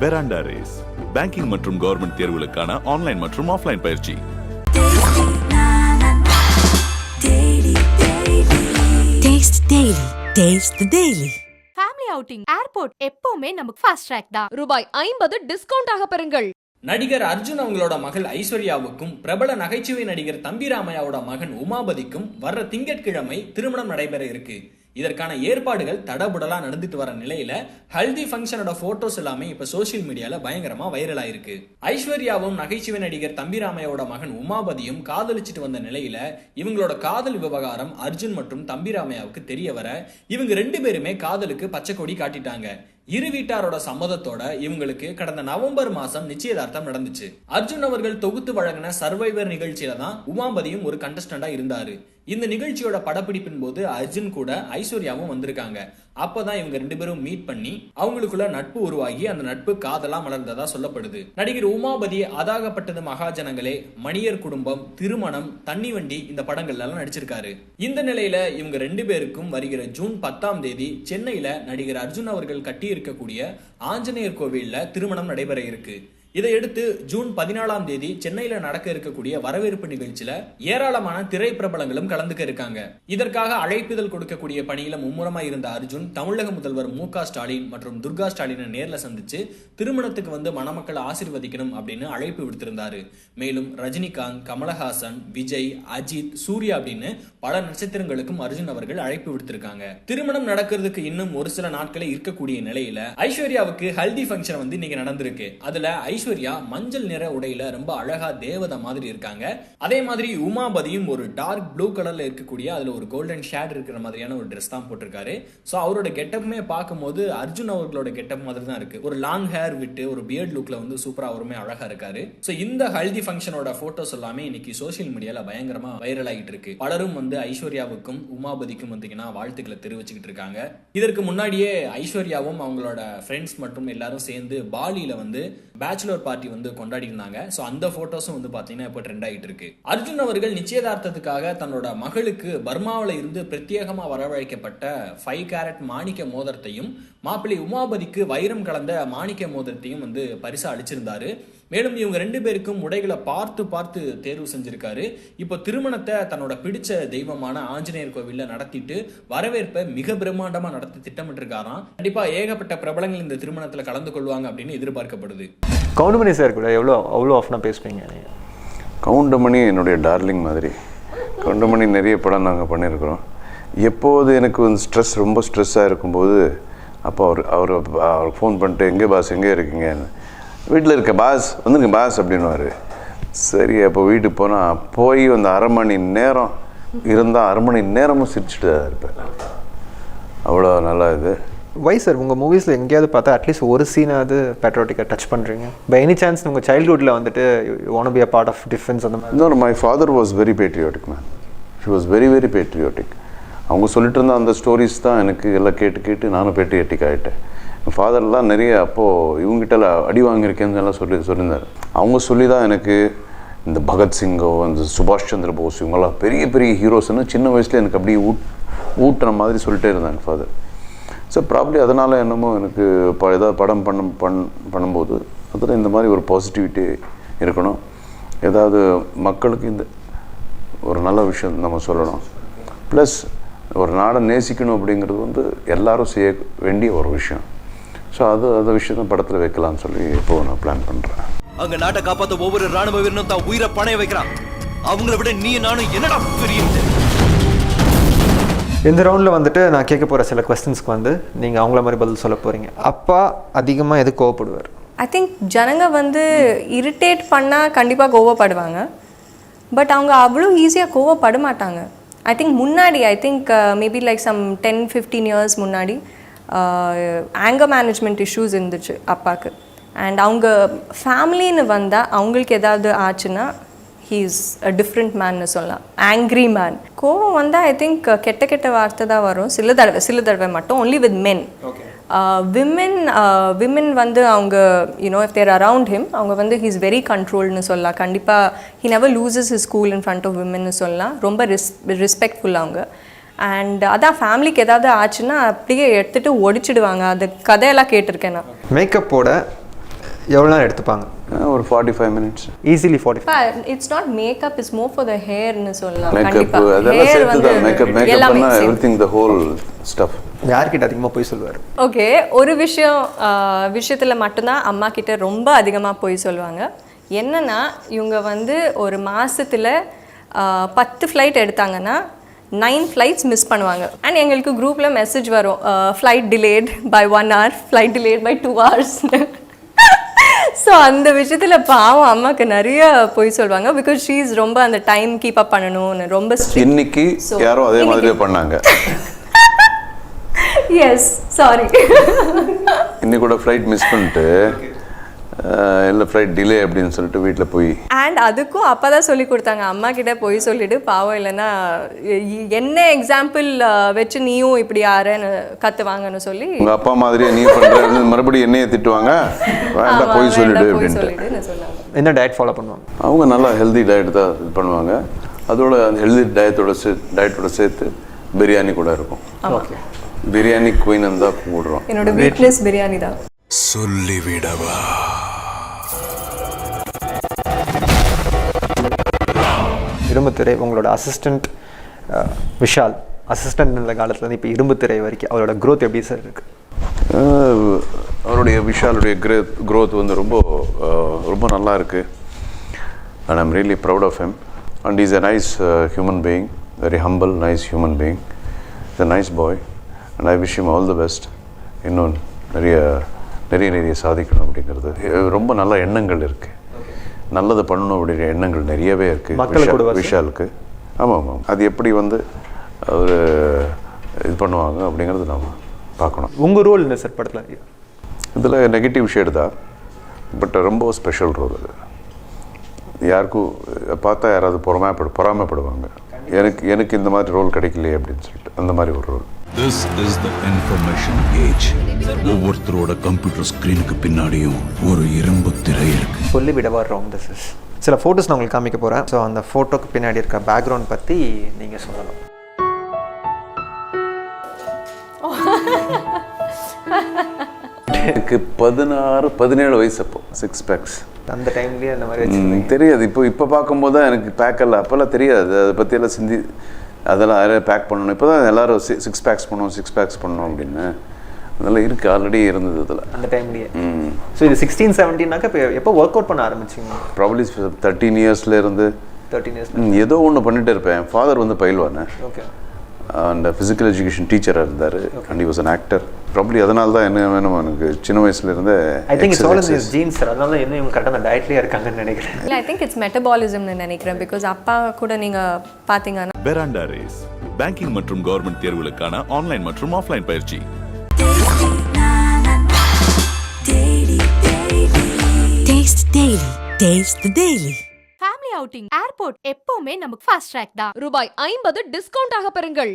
பெராண்டா race banking மற்றும் government தேர்வுகளுக்கான online மற்றும் ஆஃப்லைன் பயிற்சி. Taste Daily. Taste the Daily. Family outing airport எப்பவுமே நமக்கு ஃபாஸ்ட் ட்ராக் தான். ரூபாய் ஐம்பது டிஸ்கவுண்ட் ஆக பெறுங்கள். நடிகர் அர்ஜுன் அவங்களோட மகள் ஐஸ்வர்யாவுக்கும் பிரபல நகைச்சுவை நடிகர் தம்பிராமையாவோட மகன் உமாபதிக்கும் வர்ற திங்கட்கிழமை திருமணம் நடைபெற இருக்கு. இதற்கான ஏற்பாடுகள் தடபுடலாக நடந்துட்டு வர நிலையில ஹல்தி ஃபங்க்ஷனோட போட்டோஸ் எல்லாமே இப்ப சோஷியல் மீடியால பயங்கரமா வைரல் ஆயிருக்கு. ஐஸ்வர்யாவும் நகைச்சுவை நடிகர் தம்பிராமையோட மகன் உமாபதியும் காதலிச்சிட்டு வந்த நிலையில இவங்களோட காதல் விவகாரம் அர்ஜுன் மற்றும் தம்பிராமையாவுக்கு தெரிய வர இவங்க ரெண்டு பேருமே காதலுக்கு பச்சை கொடி காட்டிட்டாங்க. இரு வீட்டாரோட சம்மதத்தோட இவங்களுக்கு கடந்த நவம்பர் மாசம் நிச்சயதார்த்தம் நடந்துச்சு. அர்ஜுன் அவர்கள் தொகுத்து வழங்கின சர்வைவர் நிகழ்ச்சியில தான் உமாபதியும் ஒரு கண்டஸ்டண்டா இருந்தாரு. இந்த நிகழ்ச்சியோட படப்பிடிப்பின் போது அர்ஜுன் கூட ஐஸ்வர்யாவும் வந்திருக்காங்க. அப்பதான் இவங்க ரெண்டு பேரும் மீட் பண்ணி அவங்களுக்குள்ள நட்பு உருவாகி அந்த நட்பு காதலா மலர்ந்ததா சொல்லப்படுது. நடிகர் உமாபதி அதாகப்பட்டது மகாஜனங்களே மணியர் குடும்பம் திருமணம் தண்ணி வண்டி இந்த படங்கள்ல எல்லாம் நடிச்சிருக்காரு. இந்த நிலையில இவங்க ரெண்டு பேருக்கும் வருகிற ஜூன் பத்தாம் தேதி சென்னையில நடிகர் அர்ஜுன் அவர்கள் கட்டி இருக்கக்கூடிய ஆஞ்சநேயர் கோவில்ல திருமணம் நடைபெற இருக்கு. இதையடுத்து ஜூன் பதினாலாம் தேதி சென்னையில நடக்க இருக்கக்கூடிய வரவேற்பு நிகழ்ச்சியில ஏராளமான திரைப்பிரபலங்களும் கலந்துக்க இருக்காங்க. இதற்காக அழைப்பிதழ் கொடுக்கக்கூடிய பணியில மும்முரமா இருந்த அர்ஜுன் தமிழக முதல்வர் மு ஸ்டாலின் மற்றும் துர்கா ஸ்டாலினை நேரில் சந்திச்சு திருமணத்துக்கு வந்து மணமக்களை ஆசிர்வதிக்கணும் அப்படின்னு அழைப்பு விடுத்திருந்தாரு. மேலும் ரஜினிகாந்த் கமலஹாசன் விஜய் அஜித் சூர்யா அப்படின்னு பல நட்சத்திரங்களுக்கும் அர்ஜுன் அவர்கள் அழைப்பு விடுத்திருக்காங்க. திருமணம் நடக்கிறதுக்கு இன்னும் ஒரு சில நாட்களே இருக்கக்கூடிய நிலையில ஐஸ்வர்யாவுக்கு ஹல்தி ஃபங்க்ஷன் வந்து இன்னைக்கு நடந்திருக்கு. அதுல ஐஸ்வர்யா ஐஸ்வர்யா மஞ்சள் நிற உடையில ரொம்ப அழகா தேவதை மாதிரி இருக்காங்க. அதே மாதிரி உமாபதியும் ஒரு டார்க் ப்ளூ கலர்ல இருக்கக்கூடிய அதுல ஒரு கோல்டன் ஷேட் இருக்கிற மாதிரியான ஒரு ட்ரெஸ் தான் போட்டிருக்காரு. ஸோ அவரோட கெட்டப்புமே பார்க்கும்போது அர்ஜுன் அவர்களோட கெட்டப் மாதிரி தான் இருக்கு. ஒரு லாங் ஹேர் விட்டு ஒரு பியர்ட் லுக்ல வந்து சூப்பரா அவருமே அழகா இருக்காரு. ஸோ இந்த ஹல்தி ஃபங்க்ஷனோட போட்டோஸ் எல்லாமே இன்னைக்கு சோசியல் மீடியால பயங்கரமா வைரல் ஆகிட்டு இருக்கு. பலரும் வந்து ஐஸ்வர்யாவுக்கும் உமாபதிக்கும் வந்தீங்கன்னா வாழ்த்துக்களை தெரிவிச்சுக்கிட்டு இருக்காங்க. இதற்கு முன்னாடியே ஐஸ்வர்யாவும் அவங்களோட ஃப்ரெண்ட்ஸ் மற்றும் எல்லாரும் சேர்ந்து பாலியில வந்து பேச்சுலர் பார்ட்டி வந்து கொண்டாடி இருந்தாங்க. ஸோ அந்த ஃபோட்டோஸும் வந்து பார்த்தீங்கன்னா இப்போ ட்ரெண்ட் ஆகிட்டு இருக்கு. அர்ஜுன் அவர்கள் நிச்சயதார்த்தத்துக்காக தன்னோட மகளுக்கு பர்மாவில் இருந்து பிரத்யேகமாக வரவழைக்கப்பட்ட ஃபைவ் கேரட் மாணிக்க மோதிரத்தையும் மாப்பிள்ளை உமாபதிக்கு வைரம் கலந்த மாணிக்க மோதிரத்தையும் வந்து பரிசா அளிச்சிருந்தாரு. மேலும் இவங்க ரெண்டு பேருக்கும் உடைகளை பார்த்து பார்த்து தேர்வு செஞ்சிருக்காரு. இப்போ திருமணத்தை தன்னோட பிடிச்ச தெய்வமான ஆஞ்சநேயர் கோவில்ல நடத்திட்டு வரவேற்பை மிக பிரம்மாண்டமா நடத்தி திட்டமிட்டிருக்காராம். கண்டிப்பா ஏகப்பட்ட பிரபலங்கள் இந்த திருமணத்துல கலந்து கொள்வாங்க அப்படின்னு எதிர்பார்க்கப்படுது. கவுண்டமணி சார் கூட எவ்வளோ அவ்வளோ ஆஃப்னா பேசுவீங்க? நீங்கள் கவுண்டமணி என்னுடைய டார்லிங் மாதிரி. கவுண்டமணி நிறைய படம் நாங்கள் பண்ணியிருக்கிறோம் எப்போது எனக்கு வந்து ஸ்ட்ரெஸ் ரொம்ப ஸ்ட்ரெஸ்ஸாக இருக்கும்போது அப்போ அவர் அவர் அவர் ஃபோன் பண்ணிட்டு எங்கே பாஸ் எங்கே இருக்கீங்க வீட்டில் இருக்க பாஸ் வந்துருங்க பாஸ் அப்படின்னுவார். சரி அப்போ வீட்டுக்கு போனால் போய் அந்த அரை மணி நேரம் இருந்தால் அரை மணி நேரமும் சிரிச்சுட்டு தான் இருப்பேன். அவ்வளோ நல்லா இது. வை சார் உங்கள் மூவிஸில் எங்கேயாவது பார்த்தா அட்லீஸ்ட் ஒரு சீனாவது பேட்ரோட்டிக்காக டச் பண்ணுறீங்க பை எனி சான்ஸ் உங்கள் சைல்ட்ஹுட்டில் வந்துட்டு wanna be a part of defence அந்த மாதிரி? இன்னொரு my father was very patriotic man he was very very patriotic அவங்க சொல்லிட்டு இருந்த அந்த ஸ்டோரிஸ் தான் எனக்கு எல்லாம் கேட்டு கேட்டு நானும் பேட்ரியாட்டிக் ஆகிட்டேன் ஃபாதர்லாம் நிறைய அப்போது இவங்ககிட்ட அடி வாங்கியிருக்கேன்னு எல்லாம் சொல்லி சொல்லியிருந்தார். அவங்க சொல்லி தான் எனக்கு இந்த பகத்சிங்கோ அந்த சுபாஷ் சந்திர போஸ் இவங்கெல்லாம் பெரிய பெரிய ஹீரோஸ்னு சின்ன வயசில் எனக்கு அப்படியே ஊட் ஊட்டுற மாதிரி சொல்லிட்டே இருந்தாங்க ஃபாதர் ஸோ ப்ராப்ளி அதனால் என்னமோ எனக்கு ப ஏதாவது படம் பண்ண பண் பண்ணும்போது அதில் இந்த மாதிரி ஒரு பாசிட்டிவிட்டி இருக்கணும். ஏதாவது மக்களுக்கு இந்த ஒரு நல்ல விஷயம் நம்ம சொல்லணும். ப்ளஸ் ஒரு நாடை நேசிக்கணும் அப்படிங்கிறது வந்து எல்லாரும் செய்ய வேண்டிய ஒரு விஷயம். ஸோ அது அந்த விஷயத்தை படத்தில் வைக்கலாம்னு சொல்லி இப்போ நான் பிளான் பண்ணுறேன் அங்க நாட்டை காப்பாத்த ஒவ்வொரு ராணுவ வீரனும் தான் உயிரை பணைய வைக்கிறான். அவங்கள விட நீ நானும் என்னடா பெரிய இந்த ரவுண்டில் வந்துட்டு நான் கேட்க போகிற சில கொஸ்டின்ஸ்க்கு வந்து நீங்கள் அவங்கள மாதிரி பதில் சொல்ல போகிறீங்க அப்பா அதிகமாக எது கோவப்படுவார்? ஐ திங்க் ஜனங்க வந்து இரிட்டேட் பண்ணால் கண்டிப்பாக கோவப்படுவாங்க. பட் அவங்க அவ்வளோ ஈஸியாக கோவப்பட மாட்டாங்க. ஐ திங்க் முன்னாடி I think maybe like some ten fifteen years முன்னாடி ஆங்கர் மேனேஜ்மெண்ட் இஷ்யூஸ் இருந்துச்சு அப்பாவுக்கு அண்ட் அவங்க ஃபேமிலின்னு வந்தால் அவங்களுக்கு ஏதாவது ஆச்சுன்னா ஹீஸ் அ டிஃப்ரெண்ட் மேன்னு சொல்லலாம். ஆங்க்ரி மேன் கோவம் வந்தால் ஐ திங்க் கெட்ட கெட்ட வார்த்தை தான் வரும். சில தடவை சில தடவை மட்டும். Only with men women women வந்து அவங்க you know if there around him அவங்க வந்து ஹீஸ் வெரி கண்ட்ரோல்னு சொல்லலாம். கண்டிப்பாக he never loses his cool in front of விமென்னு சொல்லலாம். ரொம்ப ரிஸ் ரெஸ்பெக்ட்ஃபுல் அவங்க. அண்ட் அதான் ஃபேமிலிக்கு ஏதாவது ஆச்சுன்னா அப்படியே எடுத்துகிட்டு ஒடிச்சிடுவாங்க. அது கதையெல்லாம் கேட்டிருக்கேன் நான். மேக்கப்போட எவ்வளோ நேரம் எடுத்துப்பாங்க? ஒரு forty five minutes easily forty it's not makeup is more for the ஹேர்னு சொல்லலாம். மேக்கப் அதெல்லாம் ஹேர் சேர்த்து தான். மேக்கப் வந்து மேக்கப் எல்லாமே பண்ணால் every thing the whole stuff யார்கிட்ட அதிகமாக போய் சொல்லுவார்? ஓகே ஒரு விஷயம் விஷயத்துல மட்டும்தான் அம்மா கிட்ட ரொம்ப அதிகமா போய் சொல்லுவாங்க. என்னன்னா இவங்க வந்து ஒரு மாசத்துல ஆஹ், பத்து ஃப்ளைட் எடுத்தாங்கன்னா நைன் ஃப்ளைட்ஸ் மிஸ் பண்ணுவாங்க. அண்ட் எங்களுக்கு குரூப்பில் மெசேஜ் வரும். Flight delayed by one hour flight delayed by two hours so அந்த விஷயத்தில் பாவம் அம்மாவுக்கு நிறைய போய் சொல்லுவாங்க பிகாஸ் ஷீஸ் ரொம்ப அந்த டைம் கீப் அப் பண்ணணும்னு ரொம்ப. இன்னைக்கு So, யாரோ அதே மாதிரியே பண்ணாங்க. எஸ் சாரி இன்னைக்கு கூட ஃப்ளைட் மிஸ் பண்ணிட்டு இல்லை ஃப்ளைட் டிலே அப்படின்னு சொல்லிட்டு வீட்டில் போய். அண்ட் அதுக்கும் அப்பா தான் சொல்லி கொடுத்தாங்க. அம்மா கிட்ட போய் சொல்லிட்டு பாவம் இல்லைன்னா என்ன எக்ஸாம்பிள் வச்சு நீயும் இப்படி யாருன்னு கத்துவாங்கன்னு சொல்லி உங்க அப்பா மாதிரியே நீ பண்ற மறுபடியும் என்னையே திட்டுவாங்க? வேண்டாம் போய் சொல்லிடு அப்படின்ட்டு. என்ன டயட் ஃபாலோ பண்ணுவாங்க? அவங்க நல்லா ஹெல்தி டயட் தான் இது பண்ணுவாங்க. அதோட அந்த ஹெல்தி டயத்தோட சே டயட்டோட சேர்த்து பிரியாணி கூட இருக்கும். ஓகே பிரியாணி குயின்னு தான் கூடுறோம் என்னோட வீக்னஸ் பிரியாணி தான். இரும்புத்திரை உங்களோட அசிஸ்டண்ட் விஷால். அசிஸ்டன்ட் இந்த காலத்துலேருந்து இப்போ இரும்புத்திரை வரைக்கும் அவரோட க்ரோத் எப்படி சார் இருக்குது அவருடைய விஷாலுடைய growth க்ரோத் வந்து ரொம்ப ரொம்ப நல்லா இருக்குது and I'm really proud of him and is a nice human being very humble nice human being is a nice boy and I wish him all the best இன்னும் நிறைய நிறைய நிறைய சாதிக்கணும் அப்படிங்கிறது. ரொம்ப நல்ல எண்ணங்கள் இருக்கு. நல்லது பண்ணணும் அப்படிங்கிற எண்ணங்கள் நிறையவே இருக்கு. மக்கள் கூடவா விஷால் சார்? விஷாலுக்கு. ஆமாம் ஆமாம் அது எப்படி வந்து அவர் இது பண்ணுவாங்க அப்படிங்கிறது நாம பார்க்கணும். உங்கள் ரோல் என்ன சார் படத்தில்? இதில் நெகட்டிவ் ஷேடு தான். பட் ரொம்ப ஸ்பெஷல் ரோல் அது. யாருக்கும் பார்த்தா யாராவது பொறாமப்படு பொறாமைப்படுவாங்க. எனக்கு எனக்கு இந்த மாதிரி ரோல் கிடைக்கலையே அப்படின்னு சொல்லிட்டு. அந்த மாதிரி ஒரு role this is the information age ஒவ்வொருத்தரோட கம்ப்யூட்டர் ஸ்கிரீனுக்கு பின்னாடியும் ஒரு இரும்பு திரை இருக்கு. சொல்லிவிடவா ராங் திஸ் இஸ் சில ஃபோட்டோஸ் நான் உங்களுக்கு காமிக்க போகிறேன் ஸோ அந்த ஃபோட்டோக்கு பின்னாடி இருக்க பேக்ரவுண்ட் பற்றி நீங்கள் சொல்லலாம் எனக்கு பதினாறு பதினேழு வயசு அப்போ சிக்ஸ் பேக்ஸ் அந்த டைம்லேயே அந்த மாதிரி தெரியாது. இப்போ இப்போ பார்க்கும்போது தான் எனக்கு பேக் எல்லாம் அப்போல்லாம் தெரியாது. அதை பற்றியெல்லாம் சிந்தி அதெல்லாம் யாரையும் பேக் பண்ணணும். இப்போ தான் எல்லாரும் சிக்ஸ் பேக்ஸ் பண்ணணும் சிக்ஸ் பேக்ஸ் பண்ணணும் அப்படின்னு. அதெல்லாம் இருக்குது ஆல்ரெடி இருந்தது அதில் அந்த டைம்லேயே ஸோ இது சிக்ஸ்டீன் செவன்டீனாக்கா இப்போ எப்போ ஒர்க் அவுட் பண்ண ஆரம்பிச்சிங்க? ப்ராப்ளி தேர்ட்டீன் இயர்ஸ்லேருந்து தேர்ட்டின் இயர்ஸ் ஏதோ ஒன்று பண்ணிட்டு இருப்பேன். ஃபாதர் வந்து பயில்வானே ஓகே அண்ட் ஃபிசிக்கல் எஜுகேஷன் டீச்சராக இருந்தார் and he was an actor. Probably அதனால தான் என்ன வேணும் எனக்கு சின்ன வயசுலேருந்தே I think it's all in genes sir அதனால தான் இன்னும் இவங்க கரெக்டாக டயட்லேயே இருக்காங்கன்னு நினைக்கிறேன். இல்லை ஐ திங்க் இட்ஸ் மெட்டபாலிசம்னு நினைக்கிறேன் பிகாஸ் அப்பா கூட நீங்கள் பார்த்தீங்கன்னா பெராண்டா ரேஸ் பேங்கிங் மற்றும் கவர்மெண்ட் தேர்வுகளுக்கான ஆன்லைன் மற்றும் ஆஃப்லைன் பயிற்சி. Taste Daily. Taste the Daily. Outing airport எப்பவுமே நமக்கு ஃபாஸ்ட் ட்ராக் தான். ரூபாய் ஐம்பது டிஸ்கவுண்ட் ஆக பெறுங்கள்.